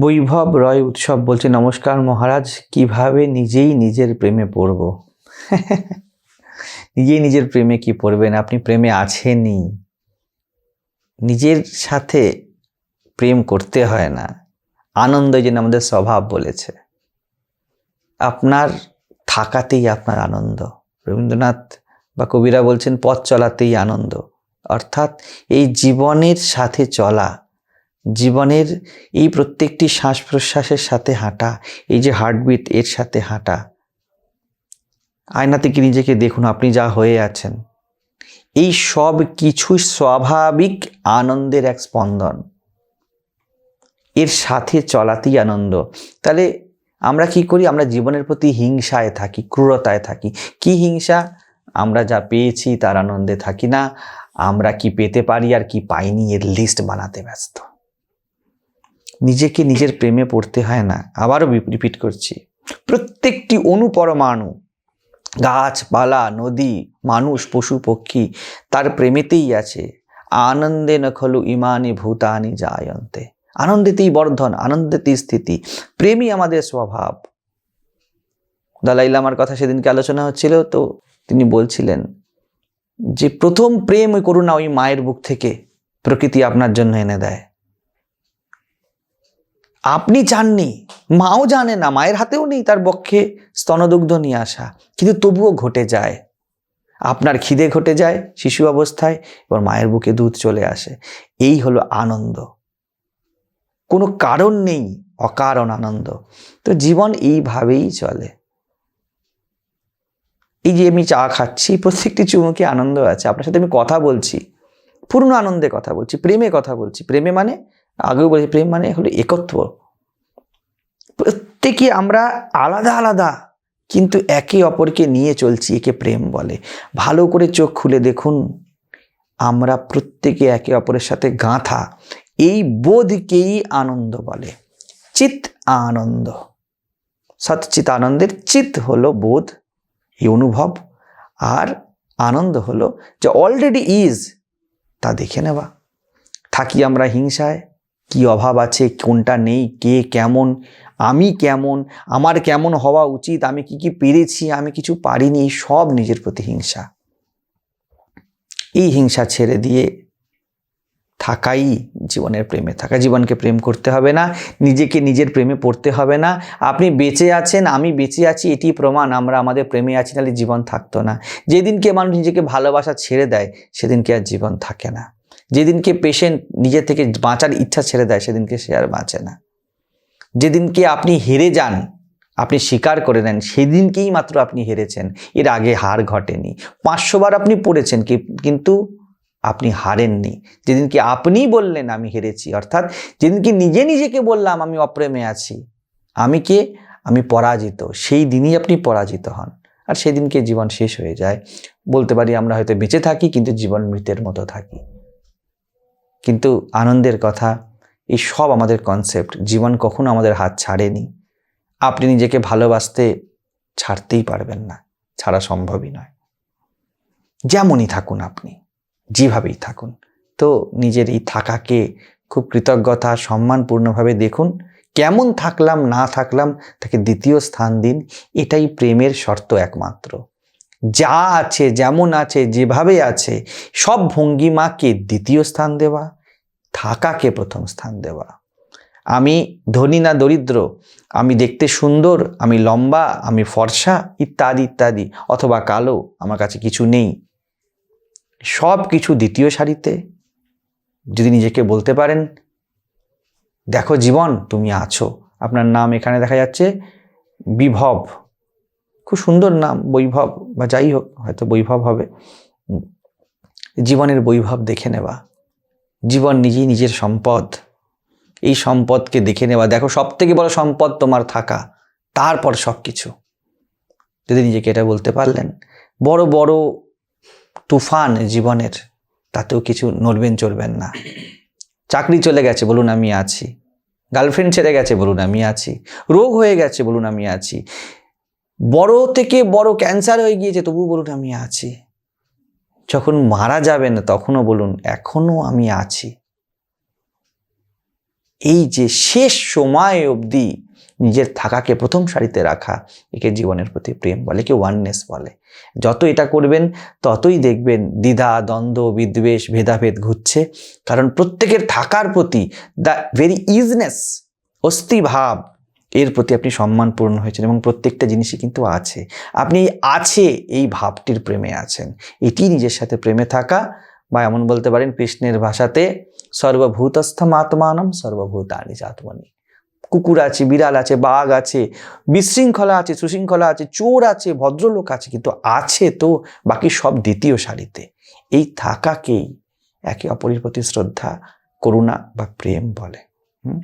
বৈভব রয় উৎসব বলছে, নমস্কার মহারাজ, কীভাবে নিজেই নিজের প্রেমে পড়ব? নিজেই নিজের প্রেমে কি পড়বেন? আপনি প্রেমে আছেনই। নিজের সাথে প্রেম করতে হয় না। আনন্দ যেন আমাদের স্বভাব বলেছে। আপনার থাকাতেই আপনার আনন্দ। রবীন্দ্রনাথ বা কবিরা বলছেন, পথ চলাতেই আনন্দ। অর্থাৎ এই জীবনের সাথে চলা জীবনের এই প্রত্যেকটি শ্বাস প্রশ্বাসের সাথে হাঁটা, এই যে হার্টবিট এর সাথে হাঁটা, আয়নাতে কি নিজেকে দেখুন আপনি যা হয়ে আছেন। এই সব কিছু স্বাভাবিক আনন্দের এক স্পন্দন। এর সাথে চলাতেই আনন্দ। তাহলে আমরা কি করি? আমরা জীবনের প্রতি হিংসায় থাকি, ক্রূরতায় থাকি। কি হিংসা? আমরা যা পেয়েছি তার আনন্দে থাকি না। আমরা কি পেতে পারি আর কি পাইনি, এর লিস্ট বানাতে ব্যস্ত। নিজেকে নিজের প্রেমে পড়তে হয় না। আবারও রিপিট করছি। প্রত্যেকটি অনুপরমাণু, গাছপালা, নদী, মানুষ, পশু, পক্ষী, তার প্রেমেতেই আছে। আনন্দে নখলু ইমানি ভূতানি জায়ন্তে। আনন্দেতেই বর্ধন, আনন্দেতেই স্থিতি। প্রেমই আমাদের স্বভাব। দালাই লামার কথা সেদিনকে আলোচনা হচ্ছিল তো তিনি বলছিলেন যে, প্রথম প্রেম ওই করুণা ওই মায়ের বুক থেকে প্রকৃতি আপনার জন্য এনে দেয়। আপনি চাননি মাও জানে না, মায়ের হাতেও নেই তার পক্ষে স্তনদুগ্ধ নিয়ে আসা, কিন্তু তবুও ঘটে যায়। আপনার খিদে ঘটে যায় শিশু অবস্থায়, এবার মায়ের বুকে দুধ চলে আসে। এই হলো আনন্দ। কোনো কারণ নেই, অকারণ আনন্দ। তো জীবন এইভাবেই চলে। এই যে আমি চা খাচ্ছি, প্রত্যেকটি চুমুকে আনন্দ আছে। আপনার সাথে আমি কথা বলছি, পূর্ণ আনন্দে কথা বলছি, প্রেমে কথা বলছি। প্রেমে মানে আগেও বলেছি, প্রেম মানে হলো একত্ব। প্রত্যেকে আমরা আলাদা আলাদা, কিন্তু একে অপরকে নিয়ে চলছি, একে প্রেম বলে। ভালো করে চোখ খুলে দেখুন, আমরা প্রত্যেকে একে অপরের সাথে গাঁথা, এই বোধকেই আনন্দ বলে। চিত আনন্দ। সৎচিত আনন্দের চিত হলো বোধ, এই অনুভব, আর আনন্দ হলো যে অলরেডি ইজ, তা দেখে নেওয়া। থাকি আমরা হিংসায় কি অভাব আছে, কোনটা নেই, কে কেমন, আমি কেমন, আমার কেমন হওয়া উচিত, আমি কি কি পেরেছি, আমি কিছু পারিনি সব নিজের প্রতি হিংসা। এই হিংসা ছেড়ে দিয়ে থাকাই জীবনের প্রেমে, থাকা জীবনকে প্রেম করতে হবে না, নিজেকে নিজের প্রেমে পড়তে হবে না। আপনি বেঁচে আছেন, আমি বেঁচে আছি এটি প্রমাণ, আমরা আমাদের প্রেমে আছি নাহলে জীবন থাকতো না। যেদিনকে মানুষ নিজেকে ভালোবাসা ছেড়ে দেয়, সেদিনকে আর জীবন থাকে না। যেদিনকে পেশেন্ট নিজে থেকে বাঁচার ইচ্ছা ছেড়ে দেয়, সেদিনকে সে আর বাঁচে না। যেদিনকে আপনি হেরে যান, আপনি স্বীকার করে নেন, সেদিনকেই মাত্র আপনি হেরেছেন। এর আগে হার ঘটেনি। পাঁচশো বার আপনি পড়েছেন কিন্তু আপনি হারেননি। যেদিনকে আপনিই বললেন, আমি হেরেছি, অর্থাৎ যেদিনকে নিজে নিজেকে বললাম, আমি অপ্রেমে আছি, আমি কে? আমি পরাজিত। সেই দিনই আপনি পরাজিত হন। আর সেদিনকে জীবন শেষ হয়ে যায়। বলতে পারি, আমরা হয়তো বেঁচে থাকি, কিন্তু জীবন মৃতের মতো থাকি। কিন্তু আনন্দের কথা, এই সব আমাদের কনসেপ্ট জীবন কখনো আমাদের হাত ছাড়েনি। আপনি নিজেকে ভালোবাসতে ছাড়তেই পারবেন না, ছাড়া সম্ভবই নয়। যেমনই থাকুন আপনি, যেভাবেই থাকুন। তো নিজের এই থাকাকে খুব কৃতজ্ঞতা, সম্মানপূর্ণভাবে দেখুন, কেমন থাকলাম, না থাকলাম, তাকে দ্বিতীয় স্থান দিন, এটাই প্রেমের শর্ত একমাত্র। যা আছে, যেমন আছে, যেভাবে আছে, সব ভঙ্গিমাকে দ্বিতীয় স্থান দেওয়া। থাকাকে প্রথম স্থান দেওয়া। আমি ধনী না দরিদ্র, আমি দেখতে সুন্দর, আমি লম্বা, আমি ফর্সা, ইত্যাদি ইত্যাদি, অথবা কালো, আমার কাছে কিছু নেই। সব কিছু দ্বিতীয় সারিতে। যদি নিজেকে বলতে পারেন, দেখো জীবন, তুমি আছো। আপনার নাম এখানে দেখা যাচ্ছে বিভব। খুব সুন্দর নাম, বৈভব, বা যাই হোক, হয়তো বৈভব হবে। জীবনের বৈভব দেখে নেওয়া। জীবন নিজেই নিজের সম্পদ। এই সম্পদকে দেখে নেওয়া, দেখো সব থেকে বড় সম্পদ তোমার থাকা, তারপর সব কিছু যদি নিজেকে এটা বলতে পারলেন, বড় বড় তুফান জীবনের, তাতেও কিছু নড়বেন, চড়বেন না। চাকরি চলে গেছে, বলুন আমি আছি। গার্লফ্রেন্ড ছেড়ে গেছে, বলুন আমি আছি। রোগ হয়ে গেছে, বলুন আমি আছি। বড় থেকে বড় ক্যান্সার হয়ে গিয়েছে তবু বলুন আমি আছি। যখন মারা যাবেন তখনও বলুন, এখনও আমি আছি। এই যে শেষ সময় অবধি নিজের থাকাকে প্রথম সারিতে রাখা, একে জীবনের প্রতি প্রেম বলে কি ওয়াননেস বলে। যত এটা করবেন, ততই দেখবেন দ্বিধা, দ্বন্দ্ব, বিদ্বেষ, ভেদাভেদ ঘুরছে। কারণ প্রত্যেকের থাকার প্রতি দ্য ভেরি ইজনেস অস্থিভাব এর প্রতি আপনি সম্মানপূর্ণ হয়েছেন এবং প্রত্যেকটা জিনিসই কিন্তু আছে। আপনি আছে এই ভাবটির প্রেমে আছেন। এটি নিজের সাথে প্রেমে থাকা বা এমন বলতে পারেন কৃষ্ণের ভাষাতে, সর্বভূতস্থম আত্মানম, সর্বভূতানি চাত্মনি কুকুর আছে, বিড়াল আছে, বাঘ আছে, বিশৃঙ্খলা আছে, সুশৃঙ্খলা আছে, চোর আছে, ভদ্রলোক আছে, কিন্তু আছে তো বাকি সব দ্বিতীয় সারিতে। এই থাকাকেই একে অপরের প্রতি শ্রদ্ধা, করুণা বা প্রেম বলে। হুম?